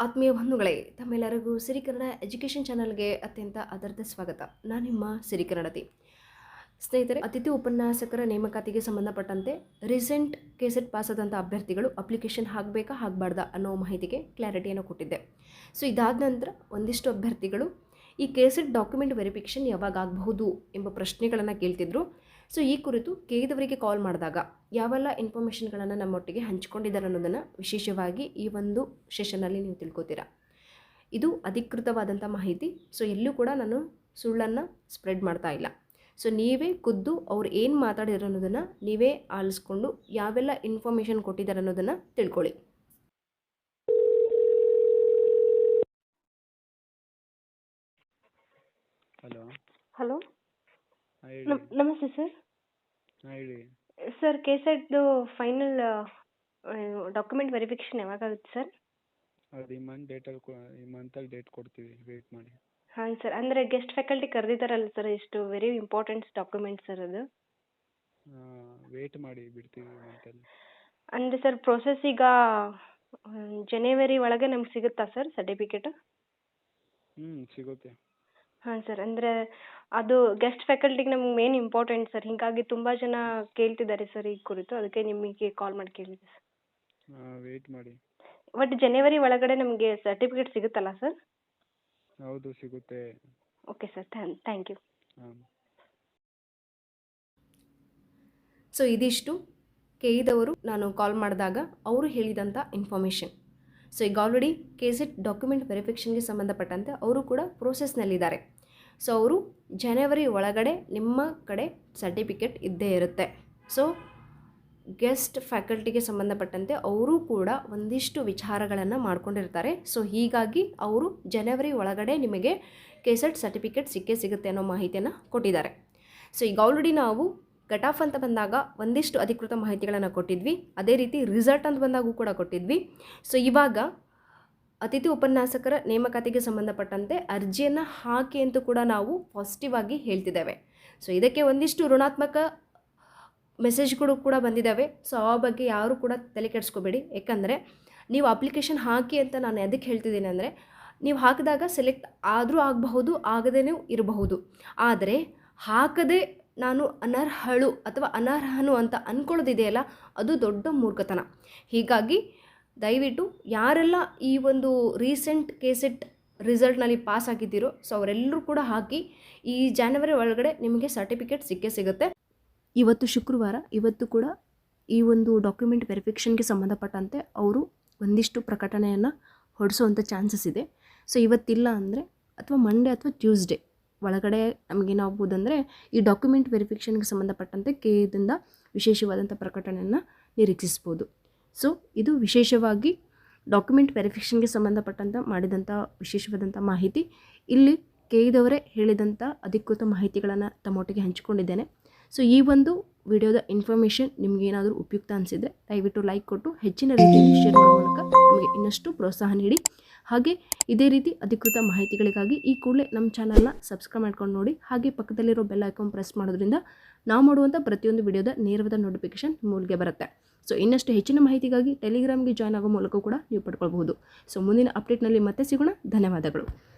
ಆತ್ಮೀಯ ಬಂಧುಗಳೇ, ತಮ್ಮೆಲ್ಲರಿಗೂ ಸಿರಿಕನ್ನಡ ಎಜುಕೇಷನ್ ಚಾನಲ್ಗೆ ಅತ್ಯಂತ ಆಧಾರದ ಸ್ವಾಗತ. ನಾನು ನಿಮ್ಮ ಸಿರಿಕನ್ನಡತಿ. ಸ್ನೇಹಿತರೆ, ಅತಿಥಿ ಉಪನ್ಯಾಸಕರ ನೇಮಕಾತಿಗೆ ಸಂಬಂಧಪಟ್ಟಂತೆ ರೀಸೆಂಟ್ ಕೆಸೆಟ್ ಪಾಸಾದಂಥ ಅಭ್ಯರ್ಥಿಗಳು ಅಪ್ಲಿಕೇಶನ್ ಹಾಕಬೇಕಾ, ಹಾಕಬಾರ್ದಾ ಅನ್ನೋ ಮಾಹಿತಿಗೆ ಕ್ಲಾರಿಟಿಯನ್ನು ಕೊಟ್ಟಿದ್ದೆ. ಸೊ, ಇದಾದ ನಂತರ ಒಂದಿಷ್ಟು ಅಭ್ಯರ್ಥಿಗಳು ಈ ಕೆಸೆಟ್ ಡಾಕ್ಯುಮೆಂಟ್ ವೆರಿಫಿಕೇಷನ್ ಯಾವಾಗ ಆಗಬಹುದು ಎಂಬ ಪ್ರಶ್ನೆಗಳನ್ನು ಕೇಳ್ತಿದ್ರು. ಸೊ ಈ ಕುರಿತು ಕೇದವರಿಗೆ ಕಾಲ್ ಮಾಡಿದಾಗ ಯಾವೆಲ್ಲ ಇನ್ಫಾರ್ಮೇಷನ್ಗಳನ್ನು ನಮ್ಮೊಟ್ಟಿಗೆ ಹಂಚಿಕೊಂಡಿದ್ದಾರೆ ಅನ್ನೋದನ್ನು ವಿಶೇಷವಾಗಿ ಈ ಒಂದು ಸೆಷನ್ನಲ್ಲಿ ನೀವು ತಿಳ್ಕೊತೀರಾ. ಇದು ಅಧಿಕೃತವಾದಂಥ ಮಾಹಿತಿ ಸೊ ಎಲ್ಲೂ ಕೂಡ ನಾನು ಸುಳ್ಳನ್ನು ಸ್ಪ್ರೆಡ್ ಮಾಡ್ತಾ ಇಲ್ಲ. ಸೊ ನೀವೇ ಖುದ್ದು ಅವ್ರು ಏನು ಮಾತಾಡಿದ್ರು ಅನ್ನೋದನ್ನು ನೀವೇ ಆಲಿಸ್ಕೊಂಡು ಯಾವೆಲ್ಲ ಇನ್ಫಾರ್ಮೇಷನ್ ಕೊಟ್ಟಿದ್ದಾರೆ ಅನ್ನೋದನ್ನು ತಿಳ್ಕೊಳ್ಳಿ. ಹಲೋ. ಹಲೋ. ನಮಸ್ತೆ ಸರ್. ಹಾಂ ಹೇಳಿ. ಸರ್ ಕೆಸೆಟ್ದು ಫೈನಲ್ ಡಾಕ್ಯುಮೆಂಟ್ ವೆರಿಫಿಕೇಷನ್ ಯಾವಾಗ ಆಗುತ್ತೆ ಸರ್? ಅದು ಈ ಮಂತ್ ಡೇಟ್ ಅಲ್ಲಿ ಈ ಮಂತಲ್ಲಿ ಡೇಟ್ ಕೊಡ್ತೀವಿ ವೇಟ್ ಮಾಡಿ. ಹಾಂ ಸರ್. ಅಂದರೆ ಗೆಸ್ಟ್ ಫ್ಯಾಕಲ್ಟಿ ಕರೆದಿದ್ದಾರಲ್ಲ ಸರ್ ಎಷ್ಟು ವೆರಿ ಇಂಪಾರ್ಟೆಂಟ್ ಡಾಕ್ಯುಮೆಂಟ್ ಸರ್ ಅದು? ವೇಟ್ ಮಾಡಿ ಬಿಡ್ತೀವಿ ಮಂತಲ್ಲಿ ಅಂದರೆ ಸರ್ ಪ್ರೋಸೆಸ್ ಈಗ ಜನವರಿ ಒಳಗೆ ನಮ್ಗೆ ಸಿಗುತ್ತಾ ಸರ್ ಸರ್ಟಿಫಿಕೇಟ್ ಹ್ಞೂ ಸಿಗುತ್ತೆ. ಹಾಂ ಸರ್ ಅಂದರೆ ಅದು ಗೆಸ್ಟ್ ಫ್ಯಾಕಲ್ಟಿಗೆ ನಮ್ಗೆ ಮೇನ್ ಇಂಪಾರ್ಟೆಂಟ್ ಸರ್. ಹೀಗಾಗಿ ತುಂಬ ಜನ ಕೇಳ್ತಿದ್ದಾರೆ ಸರ್ ಈ ಕುರಿತು. ಅದಕ್ಕೆ ನಿಮಗೆ ಕಾಲ್ ಮಾಡಿ ಕೇಳಿದೆ ಸರ್. ವೇಟ್ ಮಾಡಿ. ಬಟ್ ಜನವರಿ ಒಳಗಡೆ ನಮಗೆ ಸರ್ಟಿಫಿಕೇಟ್ ಸಿಗುತ್ತಲ್ಲ ಸರ್? ಹೌದು ಸಿಗುತ್ತೆ. ಓಕೆ ಸರ್ ಥ್ಯಾಂಕ್ ಯು ಹಾಂ. ಸೊ ಇದಿಷ್ಟು. ಕೆಇದವರು ನಾನು ಕಾಲ್ ಮಾಡಿದಾಗ ಅವರು ಹೇಳಿದಂಥ ಇನ್ಫಾರ್ಮೇಷನ್ ಸೊ ಈಗ ಆಲ್ರೆಡಿ ಕೆಸೆಟ್ ಡಾಕ್ಯುಮೆಂಟ್ ವೆರಿಫಿಕೇಷನ್ಗೆ ಸಂಬಂಧಪಟ್ಟಂತೆ ಅವರು ಕೂಡ ಪ್ರೋಸೆಸ್ನಲ್ಲಿದ್ದಾರೆ ಸೊ ಅವರು ಜನವರಿ ಒಳಗಡೆ ನಿಮ್ಮ ಕಡೆ ಸರ್ಟಿಫಿಕೇಟ್ ಇದ್ದೇ ಇರುತ್ತೆ. ಸೊ ಗೆಸ್ಟ್ ಫ್ಯಾಕಲ್ಟಿಗೆ ಸಂಬಂಧಪಟ್ಟಂತೆ ಅವರು ಕೂಡ ಒಂದಿಷ್ಟು ವಿಚಾರಗಳನ್ನು ಮಾಡ್ಕೊಂಡಿರ್ತಾರೆ. ಸೊ ಹೀಗಾಗಿ ಅವರು ಜನವರಿ ಒಳಗಡೆ ನಿಮಗೆ ಕೆಸೆಟ್ ಸರ್ಟಿಫಿಕೇಟ್ ಸಿಕ್ಕೇ ಸಿಗುತ್ತೆ ಅನ್ನೋ ಮಾಹಿತಿಯನ್ನು ಕೊಟ್ಟಿದ್ದಾರೆ. ಸೊ ಈಗ ಆಲ್ರೆಡಿ ನಾವು ಕಟ್ ಅಂತ ಬಂದಾಗ ಒಂದಿಷ್ಟು ಅಧಿಕೃತ ಮಾಹಿತಿಗಳನ್ನು ಕೊಟ್ಟಿದ್ವಿ. ಅದೇ ರೀತಿ ರಿಸಲ್ಟ್ ಅಂತ ಬಂದಾಗೂ ಕೂಡ ಕೊಟ್ಟಿದ್ವಿ. ಸೊ ಇವಾಗ ಅತಿಥಿ ಉಪನ್ಯಾಸಕರ ನೇಮಕಾತಿಗೆ ಸಂಬಂಧಪಟ್ಟಂತೆ ಅರ್ಜಿಯನ್ನು ಹಾಕಿ ಅಂತೂ ಕೂಡ ನಾವು ಪಾಸಿಟಿವ್ ಆಗಿ ಹೇಳ್ತಿದ್ದೇವೆ. ಸೊ ಇದಕ್ಕೆ ಒಂದಿಷ್ಟು ಋಣಾತ್ಮಕ ಮೆಸೇಜ್ಗಳು ಕೂಡ ಬಂದಿದ್ದಾವೆ. ಸೊ ಆ ಬಗ್ಗೆ ಯಾರು ಕೂಡ ತಲೆ ಕೆಡಿಸ್ಕೋಬೇಡಿ. ಯಾಕಂದರೆ ನೀವು ಅಪ್ಲಿಕೇಶನ್ ಹಾಕಿ ಅಂತ ನಾನು ಎದಕ್ಕೆ ಹೇಳ್ತಿದ್ದೀನಿ ಅಂದರೆ, ನೀವು ಹಾಕಿದಾಗ ಸೆಲೆಕ್ಟ್ ಆದರೂ ಆಗಬಹುದು ಆಗದೇ ಇರಬಹುದು. ಆದರೆ ಹಾಕದೆ ನಾನು ಅನರ್ಹಳು ಅಥವಾ ಅನರ್ಹನು ಅಂತ ಅಂದ್ಕೊಳ್ಳೋದಿದೆಯಲ್ಲ ಅದು ದೊಡ್ಡ ಮೂರ್ಖತನ. ಹೀಗಾಗಿ ದಯವಿಟ್ಟು ಯಾರೆಲ್ಲ ಈ ಒಂದು ರೀಸೆಂಟ್ ಕೇಸೆಟ್ ರಿಸಲ್ಟ್ನಲ್ಲಿ ಪಾಸ್ ಆಗಿದ್ದೀರೋ, ಸೊ ಅವರೆಲ್ಲರೂ ಕೂಡ ಹಾಕಿ, ಈ ಜಾನ್ವರಿ ಒಳಗಡೆ ನಿಮಗೆ ಸರ್ಟಿಫಿಕೇಟ್ ಸಿಕ್ಕೇ ಸಿಗುತ್ತೆ. ಇವತ್ತು ಶುಕ್ರವಾರ, ಇವತ್ತು ಕೂಡ ಈ ಒಂದು ಡಾಕ್ಯುಮೆಂಟ್ ವೆರಿಫಿಕೇಷನ್ಗೆ ಸಂಬಂಧಪಟ್ಟಂತೆ ಅವರು ಒಂದಿಷ್ಟು ಪ್ರಕಟಣೆಯನ್ನು ಹೊಡಿಸೋವಂಥ ಚಾನ್ಸಸ್ ಇದೆ. ಸೊ ಇವತ್ತಿಲ್ಲ ಅಂದರೆ, ಅಥವಾ ಮಂಡೇ ಅಥವಾ ಟ್ಯೂಸ್ಡೇ ಒಳಗಡೆ ನಮಗೇನಾಗ್ಬೋದಂದರೆ ಈ ಡಾಕ್ಯುಮೆಂಟ್ ವೆರಿಫಿಕೇಷನ್ಗೆ ಸಂಬಂಧಪಟ್ಟಂತೆ ಇದರಿಂದ ವಿಶೇಷವಾದಂಥ ಪ್ರಕಟಣೆಯನ್ನು ನಿರೀಕ್ಷಿಸ್ಬೋದು. ಸೊ ಇದು ವಿಶೇಷವಾಗಿ ಡಾಕ್ಯುಮೆಂಟ್ ವೆರಿಫಿಕೇಷನ್ಗೆ ಸಂಬಂಧಪಟ್ಟಂಥ ಮಾಡಿದಂಥ ವಿಶೇಷವಾದಂಥ ಮಾಹಿತಿ. ಇಲ್ಲಿ ಕೆಇದವರೇ ಹೇಳಿದಂಥ ಅಧಿಕೃತ ಮಾಹಿತಿಗಳನ್ನು ತಮ್ಮೊಟ್ಟಿಗೆ ಹಂಚಿಕೊಂಡಿದ್ದೇನೆ. ಸೊ ಈ ಒಂದು ವಿಡಿಯೋದ ಇನ್ಫಾರ್ಮೇಷನ್ ನಿಮಗೇನಾದರೂ ಉಪಯುಕ್ತ ಅನಿಸಿದರೆ ದಯವಿಟ್ಟು ಲೈಕ್ ಕೊಟ್ಟು ಹೆಚ್ಚಿನ ರೀತಿಯಲ್ಲಿ ಶೇರ್ ಮಾಡೋ ಮೂಲಕ ನಮಗೆ ಇನ್ನಷ್ಟು ಪ್ರೋತ್ಸಾಹ ನೀಡಿ. ಹಾಗೆ ಇದೇ ರೀತಿ ಅಧಿಕೃತ ಮಾಹಿತಿಗಳಿಗಾಗಿ ಈ ಕೂಡಲೇ ನಮ್ಮ ಚಾನಲ್ನ ಸಬ್ಸ್ಕ್ರೈಬ್ ಮಾಡ್ಕೊಂಡು ನೋಡಿ. ಹಾಗೆ ಪಕ್ಕದಲ್ಲಿರೋ ಬೆಲ್ ಐಕಾನ್ ಪ್ರೆಸ್ ಮಾಡೋದ್ರಿಂದ ನಾವು ಮಾಡುವಂಥ ಪ್ರತಿಯೊಂದು ವಿಡಿಯೋದ ನೇರವಾದ ನೋಟಿಫಿಕೇಶನ್ ಮೂಲಗೆ ಬರುತ್ತೆ. ಸೊ, ಇನ್ನಷ್ಟು ಹೆಚ್ಚಿನ ಮಾಹಿತಿಗಾಗಿ ಟೆಲಿಗ್ರಾಮ್ಗೆ ಜಾಯ್ನ್ ಆಗೋ ಮೂಲಕ ಕೂಡ ನೀವು ಪಡ್ಕೊಳ್ಬಹುದು. ಸೊ, ಮುಂದಿನ ಅಪ್ಡೇಟ್ನಲ್ಲಿ ಮತ್ತೆ ಸಿಗೋಣ. ಧನ್ಯವಾದಗಳು.